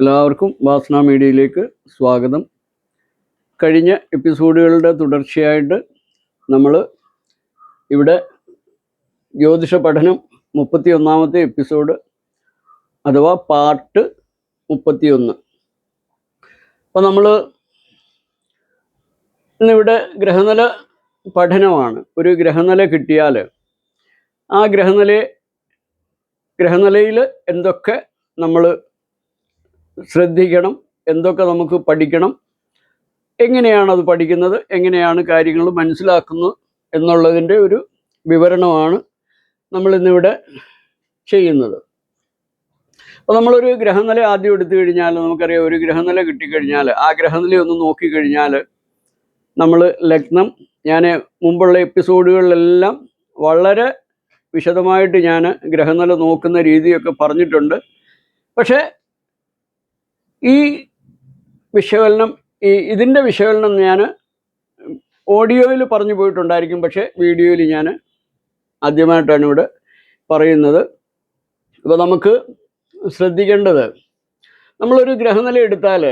എല്ലാവർക്കും വാസന മീഡിയയിലേക്ക് സ്വാഗതം. കഴിഞ്ഞ എപ്പിസോഡുകളുടെ തുടർച്ചയായിട്ട് നമ്മൾ ഇവിടെ ജ്യോതിഷ പഠനം മുപ്പത്തി ഒന്നാമത്തെ എപ്പിസോഡ് അഥവാ പാർട്ട് മുപ്പത്തിയൊന്ന്. അപ്പോൾ നമ്മൾ ഇന്നിവിടെ ഗ്രഹനില പഠനമാണ്. ഒരു ഗ്രഹനില കിട്ടിയാൽ ആ ഗ്രഹനിലയെ ഗ്രഹനിലയിൽ എന്തൊക്കെ നമ്മൾ ശ്രദ്ധിക്കണം എന്തൊക്കെ നമുക്ക് പഠിക്കണം എങ്ങനെയാണ് അത് പഠിക്കുന്നത് എങ്ങനെയാണ് കാര്യങ്ങൾ മനസ്സിലാക്കുന്നത് എന്നുള്ളതിന്റെ ഒരു വിവരണമാണ് നമ്മൾ ഇന്നിവിടെ ചെയ്യുന്നത്. അപ്പോൾ നമ്മളൊരു ഗ്രഹനില ആദ്യം എടുത്തു കഴിഞ്ഞാൽ നമുക്കറിയാം ഒരു ഗ്രഹനില കിട്ടിക്കഴിഞ്ഞാൽ ആ ഗ്രഹനില ഒന്ന് നോക്കിക്കഴിഞ്ഞാൽ നമ്മൾ ലഗ്നം ഞാൻ മുമ്പുള്ള എപ്പിസോഡുകളിലെല്ലാം വളരെ വിശദമായിട്ട് ഞാൻ ഗ്രഹനില നോക്കുന്ന രീതിയൊക്കെ പറഞ്ഞിട്ടുണ്ട്. പക്ഷേ ഈ വിശകലനം ഈ ഇതിന്റെ വിശകലനം ഞാൻ ഓഡിയോയിൽ പറഞ്ഞു പോയിട്ടുണ്ടായിരിക്കും പക്ഷേ വീഡിയോയിൽ ഞാൻ ആദ്യമായിട്ടാണ് ഇവിടെ പറയുന്നത്. അപ്പോൾ നമുക്ക് ശ്രദ്ധിക്കേണ്ടത് നമ്മളൊരു ഗ്രഹനില എടുത്താൽ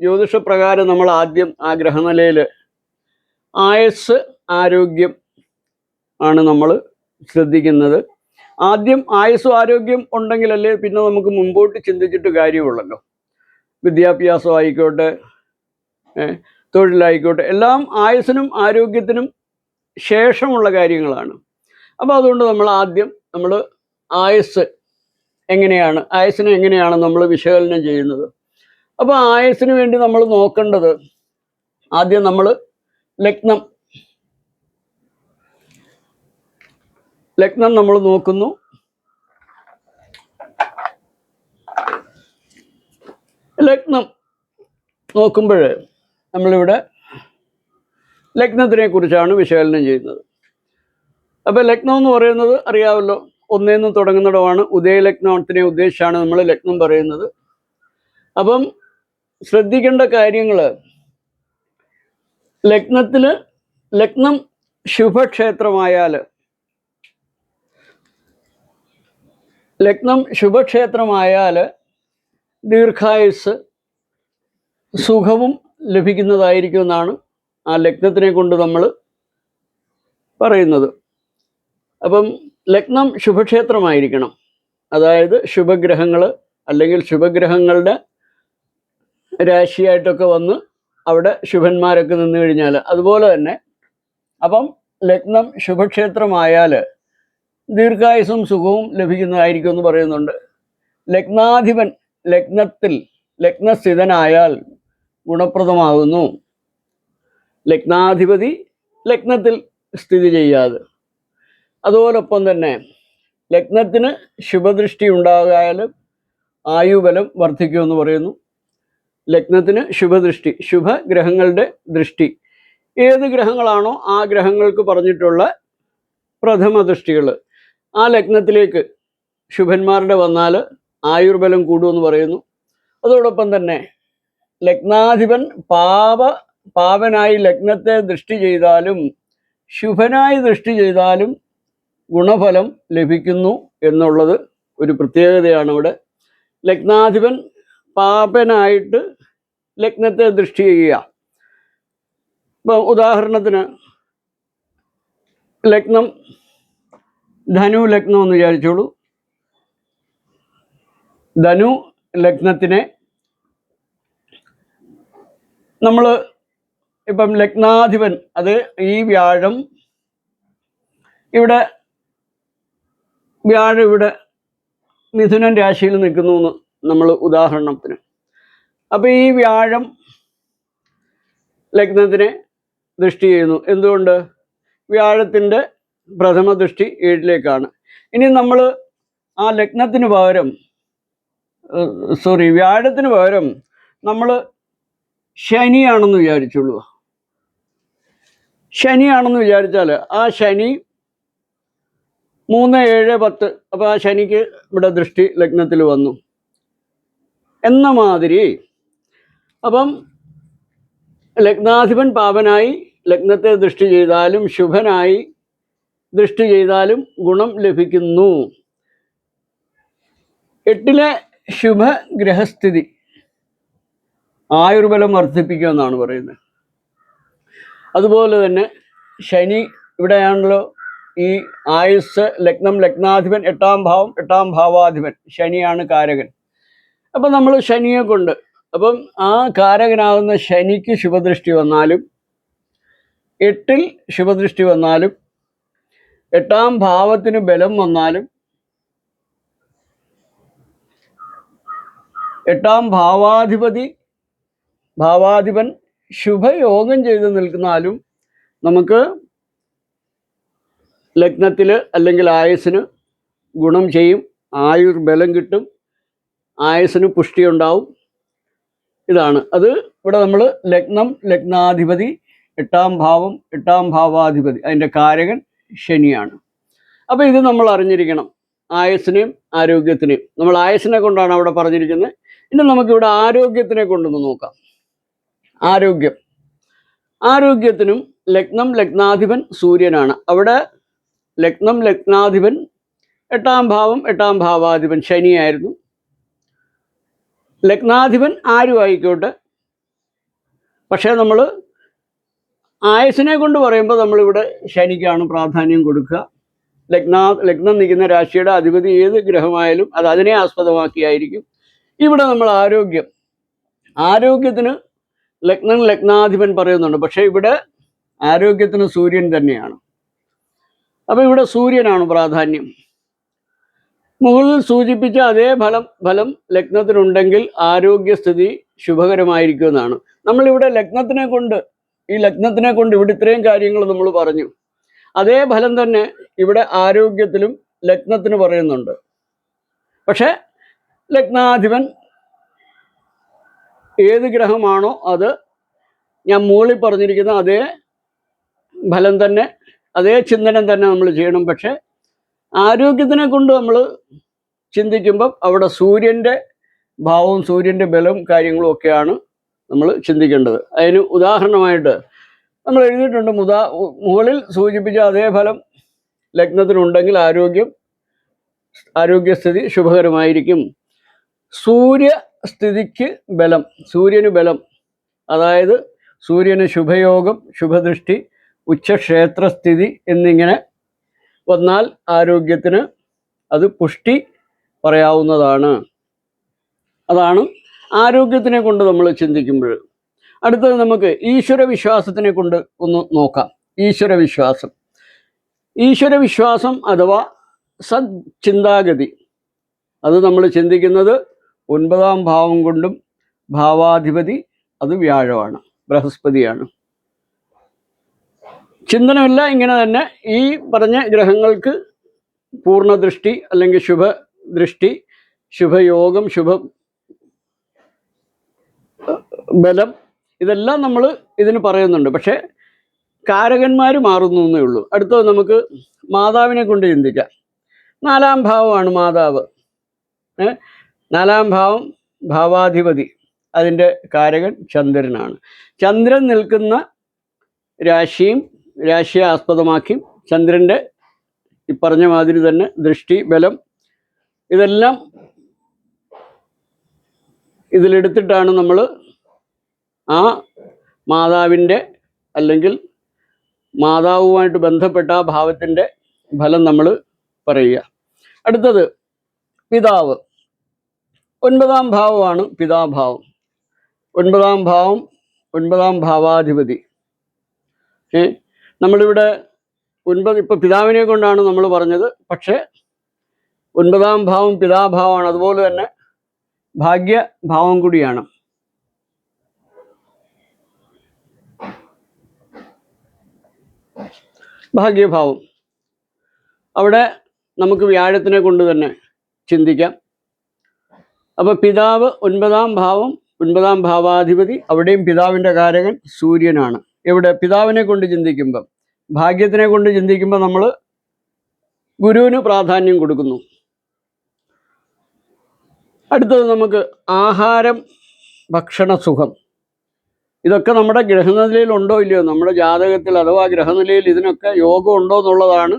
ജ്യോതിഷപ്രകാരം നമ്മൾ ആദ്യം ആ ഗ്രഹനിലയിൽ ആയസ് ആരോഗ്യം ആണ് നമ്മൾ ശ്രദ്ധിക്കുന്നത്. ആദ്യം ആയുസ്സും ആരോഗ്യം ഉണ്ടെങ്കിലല്ലേ പിന്നെ നമുക്ക് മുമ്പോട്ട് ചിന്തിച്ചിട്ട് കാര്യമുള്ളല്ലോ. വിദ്യാഭ്യാസം ആയിക്കോട്ടെ തൊഴിലായിക്കോട്ടെ എല്ലാം ആയുസ്സിനും ആരോഗ്യത്തിനും ശേഷമുള്ള കാര്യങ്ങളാണ്. അപ്പോൾ അതുകൊണ്ട് നമ്മൾ ആദ്യം നമ്മൾ ആയുസ് എങ്ങനെയാണ് ആയുസ്സിനെ എങ്ങനെയാണ് നമ്മൾ വിശകലനം ചെയ്യുന്നത്? അപ്പോൾ ആയുസ്സിന് വേണ്ടി നമ്മൾ നോക്കേണ്ടത് ആദ്യം നമ്മൾ ലഗ്നം ലഗ്നം നമ്മൾ നോക്കുന്നു. ലഗ്നം നോക്കുമ്പോൾ നമ്മളിവിടെ ലഗ്നത്തിനെ കുറിച്ചാണ് വിശകലനം ചെയ്യുന്നത്. അപ്പോൾ ലഗ്നം എന്ന് പറയുന്നത് അറിയാമല്ലോ ഒന്നേന്ന് തുടങ്ങുന്നിടമാണ്. ഉദയലഗ്നത്തിനെ ഉദ്ദേശിച്ചാണ് നമ്മൾ ലഗ്നം പറയുന്നത്. അപ്പം ശ്രദ്ധിക്കേണ്ട കാര്യങ്ങൾ ലഗ്നത്തിൽ ലഗ്നം ശുഭക്ഷേത്രമായാൽ ലഗ്നം ശുഭക്ഷേത്രമായാൽ ദീർഘായുസ് സുഖവും ലഭിക്കുന്നതായിരിക്കും എന്നാണ് ആ ലഗ്നത്തിനെ കൊണ്ട് നമ്മൾ പറയുന്നത്. അപ്പം ലഗ്നം ശുഭക്ഷേത്രമായിരിക്കണം. അതായത് ശുഭഗ്രഹങ്ങൾ അല്ലെങ്കിൽ ശുഭഗ്രഹങ്ങളുടെ രാശിയായിട്ടൊക്കെ വന്ന് അവിടെ ശുഭന്മാരൊക്കെ നിന്ന് കഴിഞ്ഞാൽ അതുപോലെ തന്നെ അപ്പം ലഗ്നം ശുഭക്ഷേത്രമായാൽ ദീർഘായുസും സുഖവും ലഭിക്കുന്നതായിരിക്കും എന്ന് പറയുന്നുണ്ട്. ലഗ്നാധിപൻ ലഗ്നത്തിൽ ലഗ്നസ്ഥിതനായാൽ ഗുണപ്രദമാകുന്നു. ലഗ്നാധിപതി ലഗ്നത്തിൽ സ്ഥിതി ചെയ്യാതെ. അതോടൊപ്പം തന്നെ ലഗ്നത്തിന് ശുഭദൃഷ്ടി ഉണ്ടാകായാലും ആയുബലം വർദ്ധിക്കുമെന്ന് പറയുന്നു. ലഗ്നത്തിന് ശുഭദൃഷ്ടി ശുഭഗ്രഹങ്ങളുടെ ദൃഷ്ടി. ഏത് ഗ്രഹങ്ങളാണോ ആ ഗ്രഹങ്ങൾക്ക് പറഞ്ഞിട്ടുള്ള പ്രഥമ ദൃഷ്ടികൾ ആ ലഗ്നത്തിലേക്ക് ശുഭന്മാരുടെ വന്നാൽ ആയുർബലം കൂടുമെന്ന് പറയുന്നു. അതോടൊപ്പം തന്നെ ലഗ്നാധിപൻ പാപ പാപനായി ലഗ്നത്തെ ദൃഷ്ടി ചെയ്താലും ശുഭനായി ദൃഷ്ടി ചെയ്താലും ഗുണഫലം ലഭിക്കുന്നു എന്നുള്ളത് ഒരു പ്രത്യേകതയാണ് ഇവിടെ ലഗ്നാധിപൻ പാപനായിട്ട് ലഗ്നത്തെ ദൃഷ്ടി ചെയ്യുക. ഇപ്പം ഉദാഹരണത്തിന് ലഗ്നം ധനു ലഗ്നം എന്ന് വിചാരിച്ചോളൂ. ധനു ലഗ്നത്തിനെ നമ്മൾ ഇപ്പം ലഗ്നാധിപൻ അത് ഈ വ്യാഴം ഇവിടെ വ്യാഴം ഇവിടെ മിഥുനൻ രാശിയിൽ നിൽക്കുന്നു എന്ന് നമ്മൾ ഉദാഹരണത്തിന്. അപ്പോൾ ഈ വ്യാഴം ലഗ്നത്തിനെ ദൃഷ്ടി ചെയ്യുന്നു. എന്തുകൊണ്ട്? വ്യാഴത്തിന്റെ പ്രഥമ ദൃഷ്ടി ഏഴിലേക്കാണ്. ഇനി നമ്മൾ ആ ലഗ്നത്തിന് പകരം സോറി വ്യാഴത്തിന് പകരം നമ്മൾ ശനിയാണെന്ന് വിചാരിച്ചുള്ളൂ. ശനിയാണെന്ന് വിചാരിച്ചാൽ ആ ശനി മൂന്ന് ഏഴ് പത്ത് അപ്പോൾ ആ ശനിക്ക് ഇവിടെ ദൃഷ്ടി ലഗ്നത്തിൽ വന്നു. എന്ന മാതിരി അപ്പം ലഗ്നാധിപൻ പാപനായി ലഗ്നത്തെ ദൃഷ്ടി ചെയ്താലും ശുഭനായി ദൃഷ്ടി ചെയ്താലും ഗുണം ലഭിക്കുന്നു. എട്ടിലെ ശുഭഗ്രഹസ്ഥിതി. ആയുർബലം വർദ്ധിപ്പിക്കുക എന്നാണ് പറയുന്നത്. അതുപോലെ തന്നെ ശനി ഇവിടെയാണല്ലോ ഈ ആയുസ് ലഗ്നം ലഗ്നാധിപൻ എട്ടാം ഭാവം എട്ടാം ഭാവാധിപൻ ശനിയാണ് കാരകൻ. അപ്പം നമ്മൾ ശനിയെ കൊണ്ട് അപ്പം ആ കാരകനാകുന്ന ശനിക്ക് ശുഭദൃഷ്ടി വന്നാലും എട്ടിൽ ശുഭദൃഷ്ടി വന്നാലും എട്ടാം ഭാവത്തിന് ബലം വന്നാലും എട്ടാം ഭാവാധിപതി ഭാവാധിപൻ ശുഭയോഗം ചെയ്ത് നിൽക്കുന്നാലും നമുക്ക് ലഗ്നത്തിൽ അല്ലെങ്കിൽ ആയുസ്സിന് ഗുണം ചെയ്യും ആയുർബലം കിട്ടും ആയുസ്സിന് പുഷ്ടി ഉണ്ടാവും. ഇതാണ്. അത് ഇവിടെ നമ്മൾ ലഗ്നം ലഗ്നാധിപതി എട്ടാം ഭാവം എട്ടാം ഭാവാധിപതി അതിന്റെ കാരകൻ ശനിയാണ്. അപ്പോൾ ഇത് നമ്മൾ അറിഞ്ഞിരിക്കണം. ആയുസ്സിനെയും ആരോഗ്യത്തിനെയും. നമ്മൾ ആയുസ്സിനെ കൊണ്ടാണ് അവിടെ പറഞ്ഞിരിക്കുന്നത്. ഇനി നമുക്കിവിടെ ആരോഗ്യത്തിനെ കൊണ്ടൊന്ന് നോക്കാം. ആരോഗ്യം. ആരോഗ്യത്തിനും ലഗ്നം ലഗ്നാധിപൻ സൂര്യനാണ്. അവിടെ ലഗ്നം ലഗ്നാധിപൻ എട്ടാം ഭാവം എട്ടാം ഭാവാധിപൻ ശനിയായിരുന്നു. ലഗ്നാധിപൻ ആരും ആയിക്കോട്ടെ. പക്ഷേ നമ്മൾ ആയുസിനെ കൊണ്ട് പറയുമ്പോൾ നമ്മളിവിടെ ശനിക്കാണ് പ്രാധാന്യം കൊടുക്കുക. ലഗ്നാ ലഗ്നം നിൽക്കുന്ന രാശിയുടെ അധിപതി ഏത് ഗ്രഹമായാലും അത് അതിനെ ആസ്പദമാക്കിയായിരിക്കും. ഇവിടെ നമ്മൾ ആരോഗ്യം. ആരോഗ്യത്തിന് ലഗ്നം ലഗ്നാധിപൻ പറയുന്നുണ്ട്. പക്ഷേ ഇവിടെ ആരോഗ്യത്തിന് സൂര്യൻ തന്നെയാണ്. അപ്പോൾ ഇവിടെ സൂര്യനാണ് പ്രാധാന്യം. മുകളിൽ സൂചിപ്പിച്ച അതേ ഫലം ഫലം ലഗ്നത്തിനുണ്ടെങ്കിൽ ആരോഗ്യസ്ഥിതി ശുഭകരമായിരിക്കുമെന്നാണ്. നമ്മളിവിടെ ലഗ്നത്തിനെ കൊണ്ട് ഈ ലഗ്നത്തിനെ കൊണ്ട് ഇവിടെ ഇത്രയും കാര്യങ്ങൾ നമ്മൾ പറഞ്ഞു. അതേ ഫലം തന്നെ ഇവിടെ ആരോഗ്യത്തിലും ലഗ്നത്തിന് പറയുന്നുണ്ട്. പക്ഷേ ലഗ്നാധിപൻ. ഏത് ഗ്രഹമാണോ അത് ഞാൻ മുകളിൽ പറഞ്ഞിരിക്കുന്ന അതേ ഫലം തന്നെ അതേ ചിന്തനം തന്നെ നമ്മൾ ചെയ്യണം. പക്ഷേ ആരോഗ്യത്തിനെ കൊണ്ട് നമ്മൾ ചിന്തിക്കുമ്പം അവിടെ സൂര്യന്റെ ഭാവവും സൂര്യന്റെ ബലവും കാര്യങ്ങളും ഒക്കെയാണ് നമ്മൾ ചിന്തിക്കേണ്ടത്. അതിന് ഉദാഹരണമായിട്ട് നമ്മൾ എഴുതിയിട്ടുണ്ട് മുതാ മുകളിൽ സൂചിപ്പിച്ച അതേ ഫലം ലഗ്നത്തിനുണ്ടെങ്കിൽ ആരോഗ്യം ആരോഗ്യസ്ഥിതി ശുഭകരമായിരിക്കും. സൂര്യസ്ഥിതിക്ക് ബലം സൂര്യന് ബലം. അതായത് സൂര്യന് ശുഭയോഗം ശുഭദൃഷ്ടി ഉച്ചക്ഷേത്രസ്ഥിതി എന്നിങ്ങനെ വന്നാൽ ആരോഗ്യത്തിന് അത് പുഷ്ടി പറയാവുന്നതാണ്. അതാണ് ആരോഗ്യത്തിനെ കൊണ്ട് നമ്മൾ ചിന്തിക്കുമ്പോൾ. അടുത്തത് നമുക്ക് ഈശ്വര വിശ്വാസത്തിനെ കൊണ്ട് ഒന്ന് നോക്കാം. ഈശ്വര വിശ്വാസം ഈശ്വര വിശ്വാസം അഥവാ സദ്ചിന്താഗതി. അത് നമ്മൾ ചിന്തിക്കുന്നത് ഒൻപതാം ഭാവം കൊണ്ടും ഭാവാധിപതി അത് വ്യാഴമാണ് ബൃഹസ്പതിയാണ്. ചിന്തനമില്ല ഇങ്ങനെ തന്നെ ഈ പറഞ്ഞ ഗ്രഹങ്ങൾക്ക് പൂർണദൃഷ്ടി അല്ലെങ്കിൽ ശുഭ ദൃഷ്ടി ശുഭയോഗം ശുഭ ബലം ഇതെല്ലാം നമ്മൾ ഇതിന് പറയുന്നുണ്ട്. പക്ഷേ കാരകന്മാർ മാറുന്നു എന്നേ ഉള്ളൂ. അടുത്തത് നമുക്ക് മാതാവിനെ കൊണ്ട് ചിന്തിക്കാം. നാലാം ഭാവമാണ് മാതാവ്. ഏ? നാലാം ഭാവം ഭാവാധിപതി. അതിന്റെ കാരകൻ ചന്ദ്രനാണ്. ചന്ദ്രൻ നിൽക്കുന്ന രാശിയും രാശിയെ ആസ്പദമാക്കി ചന്ദ്രന്റെ ഈ പറഞ്ഞ മാതിരി തന്നെ ദൃഷ്ടി ബലം ഇതെല്ലാം ഇതിലെടുത്തിട്ടാണ് നമ്മൾ ആ മാതാവിന്റെ അല്ലെങ്കിൽ മാതാവുമായിട്ട് ബന്ധപ്പെട്ട ആ ഭാവത്തിന്റെ ഫലം നമ്മൾ പറയുക. അടുത്തത് പിതാവ്. ഒൻപതാം ഭാവമാണ് പിതാഭാവം. ഒൻപതാം ഭാവം ഒൻപതാം ഭാവാധിപതി. ഏ നമ്മളിവിടെ ഒൻപത് ഇപ്പോൾ പിതാവിനെ കൊണ്ടാണ് നമ്മൾ പറഞ്ഞത്. പക്ഷേ ഒൻപതാം ഭാവം പിതാഭാവമാണ്. അതുപോലെ തന്നെ ഭാഗ്യഭാവം കൂടിയാണ്. ഭാഗ്യഭാവം. അവിടെ നമുക്ക് വ്യാഴത്തിനെ കൊണ്ട് തന്നെ ചിന്തിക്കാം. അപ്പോൾ പിതാവ് ഒൻപതാം ഭാവം ഒൻപതാം ഭാവാധിപതി അവിടെയും പിതാവിന്റെ കാരകൻ സൂര്യനാണ്. ഇവിടെ പിതാവിനെ കൊണ്ട് ചിന്തിക്കുമ്പം. ഭാഗ്യത്തിനെ കൊണ്ട് ചിന്തിക്കുമ്പോൾ നമ്മൾ ഗുരുവിന് പ്രാധാന്യം കൊടുക്കുന്നു. അടുത്തത് നമുക്ക് ആഹാരം ഭക്ഷണ സുഖം. ഇതൊക്കെ നമ്മുടെ ഗ്രഹനിലയിൽ ഉണ്ടോ ഇല്ലയോ? നമ്മുടെ ജാതകത്തിൽ അഥവാ ഗ്രഹനിലയിൽ ഇതിനൊക്കെ യോഗം ഉണ്ടോ എന്നുള്ളതാണ്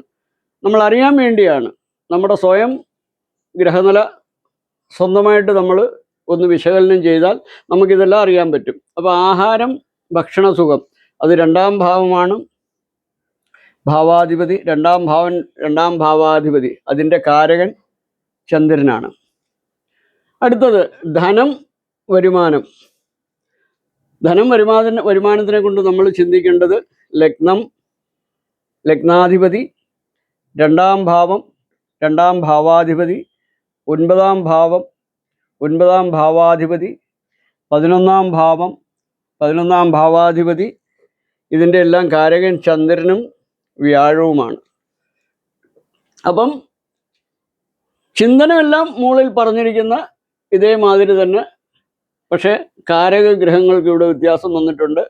നമ്മൾ അറിയാൻ വേണ്ടിയാണ്. നമ്മുടെ സ്വയം ഗ്രഹനില സ്വന്തമായിട്ട് നമ്മൾ ഒന്ന് വിശകലനം ചെയ്താൽ നമുക്കിതെല്ലാം അറിയാൻ പറ്റും. അപ്പോൾ ആഹാരം ഭക്ഷണസുഖം അത് രണ്ടാം ഭാവമാണ്. ഭാവാധിപതി രണ്ടാം ഭാവൻ രണ്ടാം ഭാവാധിപതി അതിന്റെ കാരകൻ ചന്ദ്രനാണ്. അടുത്തത് ധനം വരുമാനം. ധനം വരുമാന വരുമാനത്തിനെ കൊണ്ട് നമ്മൾ ചിന്തിക്കേണ്ടത് ലഗ്നം ലഗ്നാധിപതി രണ്ടാം ഭാവം രണ്ടാം ഭാവാധിപതി ഒൻപതാം ഭാവം ഒൻപതാം ഭാവാധിപതി പതിനൊന്നാം ഭാവം പതിനൊന്നാം ഭാവാധിപതി ഇതിന്റെ എല്ലാം കാരകൻ ചന്ദ്രനും വ്യാഴവുമാണ്. അപ്പം ചിന്തനമെല്ലാം മുകളിൽ പറഞ്ഞിരിക്കുന്ന ഇതേമാതിരി തന്നെ പക്ഷേ കാരക ഗ്രഹങ്ങൾക്ക് ഇവിടെ വ്യത്യാസം വന്നിട്ടുണ്ട്.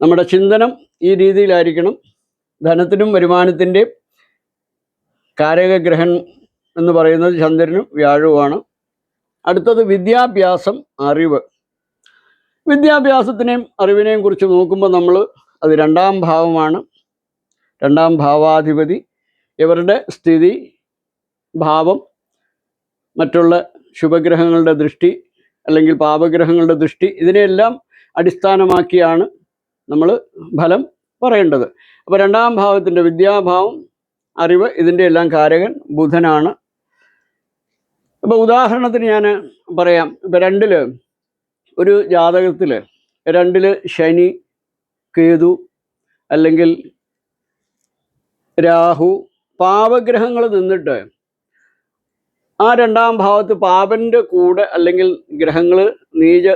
നമ്മുടെ ചിന്തനം ഈ രീതിയിലായിരിക്കണം. ധനത്തിനും വരുമാനത്തിന്റെയും കാരകഗ്രഹൻ എന്ന് പറയുന്നത് ചന്ദ്രനും വ്യാഴവുമാണ്. അടുത്തത് വിദ്യാഭ്യാസം അറിവ്. വിദ്യാഭ്യാസത്തിനെയും അറിവിനെയും കുറിച്ച് നോക്കുമ്പോൾ നമ്മൾ അത് രണ്ടാം ഭാവമാണ്. രണ്ടാം ഭാവാധിപതി. ഇവരുടെ സ്ഥിതി ഭാവം മറ്റുള്ള ശുഭഗ്രഹങ്ങളുടെ ദൃഷ്ടി അല്ലെങ്കിൽ പാപഗ്രഹങ്ങളുടെ ദൃഷ്ടി ഇതിനെയെല്ലാം അടിസ്ഥാനമാക്കിയാണ് നമ്മൾ ഫലം പറയേണ്ടത്. അപ്പോൾ രണ്ടാം ഭാവത്തിന്റെ വിദ്യാഭാവം അറിവ് ഇതിന്റെ എല്ലാം കാരകൻ ബുധനാണ്. അപ്പോൾ ഉദാഹരണത്തിന് ഞാൻ പറയാം. ഇപ്പോൾ രണ്ടിൽ ഒരു ജാതകത്തിൽ രണ്ടിൽ ശനി കേതു അല്ലെങ്കിൽ രാഹു പാപഗ്രഹങ്ങൾ നിന്നിട്ട് ആ രണ്ടാം ഭാവത്ത് പാപന്റെ കൂടെ അല്ലെങ്കിൽ ഗ്രഹങ്ങൾ നീച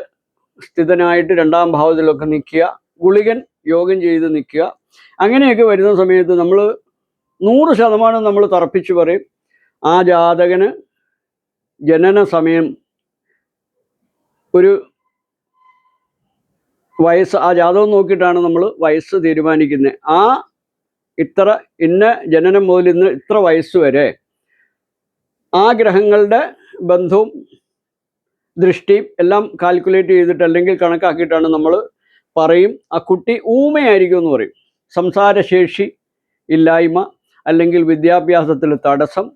സ്ഥിതനായിട്ട് രണ്ടാം ഭാവത്തിലൊക്കെ നിൽക്കുക ഗുളികൻ യോഗം ചെയ്ത് നിൽക്കുക അങ്ങനെയൊക്കെ വരുന്ന സമയത്ത് നമ്മൾ നൂറ് ശതമാനം നമ്മൾ തറപ്പിച്ച് പറയും ആ ജാതകന് ജനന സമയം ഒരു വയസ്സ് ആ ജാതകം നോക്കിയിട്ടാണ് നമ്മൾ വയസ്സ് തീരുമാനിക്കുന്നത്. ആ ഇത്ര ഇന്ന ജനനം മുതൽ ഇന്ന് ഇത്ര വയസ്സ് വരെ ആ ഗ്രഹങ്ങളുടെ ബന്ധവും ദൃഷ്ടിയും എല്ലാം കാൽക്കുലേറ്റ് ചെയ്തിട്ട് അല്ലെങ്കിൽ കണക്കാക്കിയിട്ടാണ് നമ്മൾ പറയും. ആ കുട്ടി ഊമയായിരിക്കും എന്ന് പറയും. സംസാരശേഷി ഇല്ലായ്മ അല്ലെങ്കിൽ വിദ്യാഭ്യാസത്തിൽ തടസ്സം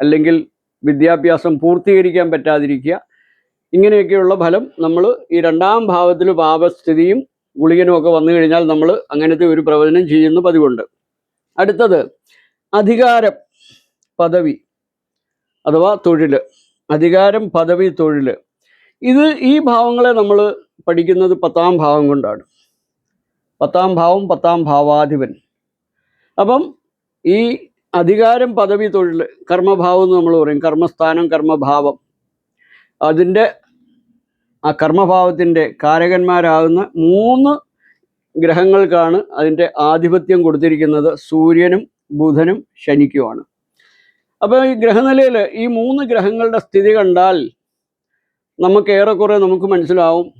അല്ലെങ്കിൽ വിദ്യാഭ്യാസം പൂർത്തീകരിക്കാൻ പറ്റാതിരിക്കുക. ഇങ്ങനെയൊക്കെയുള്ള ഫലം നമ്മൾ ഈ രണ്ടാം ഭാവത്തിൽ പാപസ്ഥിതിയും ഗുളികനും ഒക്കെ വന്നു കഴിഞ്ഞാൽ നമ്മൾ അങ്ങനത്തെ ഒരു പ്രവചനം ചെയ്യുന്ന പതിവുണ്ട്. അടുത്തത് അധികാരം പദവി അഥവാ തൊഴിൽ. അധികാരം പദവി തൊഴിൽ. ഇത് ഈ ഭാവങ്ങളെ നമ്മൾ പഠിക്കുന്നത് പത്താം ഭാവം കൊണ്ടാണ്. പത്താം ഭാവം പത്താം ഭാവാധിപൻ. അപ്പം ഈ അധികാരം പദവി തൊഴിൽ കർമ്മഭാവം എന്ന് നമ്മൾ പറയും. കർമ്മസ്ഥാനം കർമ്മഭാവം. അതിന്റെ ആ കർമ്മഭാവത്തിന്റെ കാരകന്മാരാകുന്ന മൂന്ന് ഗ്രഹങ്ങൾക്കാണ് അതിന്റെ ആധിപത്യം കൊടുത്തിരിക്കുന്നത്. സൂര്യനും ബുധനും ശനിക്കുമാണ്. അപ്പോൾ ഈ ഗ്രഹനിലയിൽ ഈ മൂന്ന് ഗ്രഹങ്ങളുടെ സ്ഥിതി കണ്ടാൽ നമുക്ക് ഏറെക്കുറെ നമുക്ക് മനസ്സിലാവും.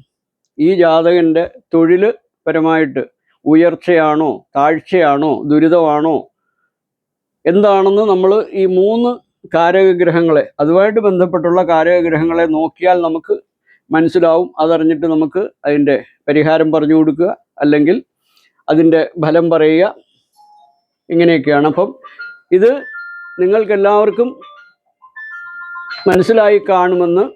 ഈ ജാതകന്റെ തൊഴിൽ പരമായിട്ട് ഉയർച്ചയാണോ താഴ്ചയാണോ ദുരിതമാണോ എന്താണെന്ന് നമ്മൾ ഈ മൂന്ന് കാരകഗ്രഹങ്ങളെ അതുമായിട്ട് ബന്ധപ്പെട്ടുള്ള കാരകഗ്രഹങ്ങളെ നോക്കിയാൽ നമുക്ക് മനസ്സിലാവും. അതറിഞ്ഞിട്ട് നമുക്ക് അതിന്റെ പരിഹാരം പറഞ്ഞു കൊടുക്കുക. അല്ലെങ്കിൽ അതിന്റെ ഫലം പറയുക. ഇങ്ങനെയൊക്കെയാണ്. അപ്പം ഇത് നിങ്ങൾക്കെല്ലാവർക്കും മനസ്സിലായി കാണുമെന്ന്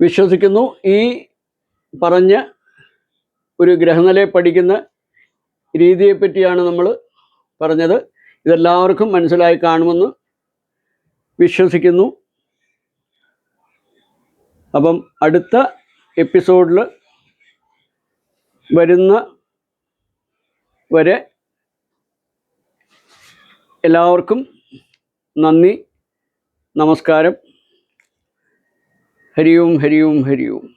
വിശ്വസിക്കുന്നു. ഈ പറഞ്ഞ ഒരു ഗ്രഹനിലയെ പഠിക്കുന്ന രീതിയെപ്പറ്റിയാണ് നമ്മൾ പറഞ്ഞത്. ഇതെല്ലാവർക്കും മനസ്സിലായി കാണുമെന്ന് വിശ്വസിക്കുന്നു. അപ്പം അടുത്ത എപ്പിസോഡിൽ വരുന്ന വരെ എല്ലാവർക്കും നന്ദി നമസ്കാരം. ഹരിയും ഹരിയും ഹരിയും.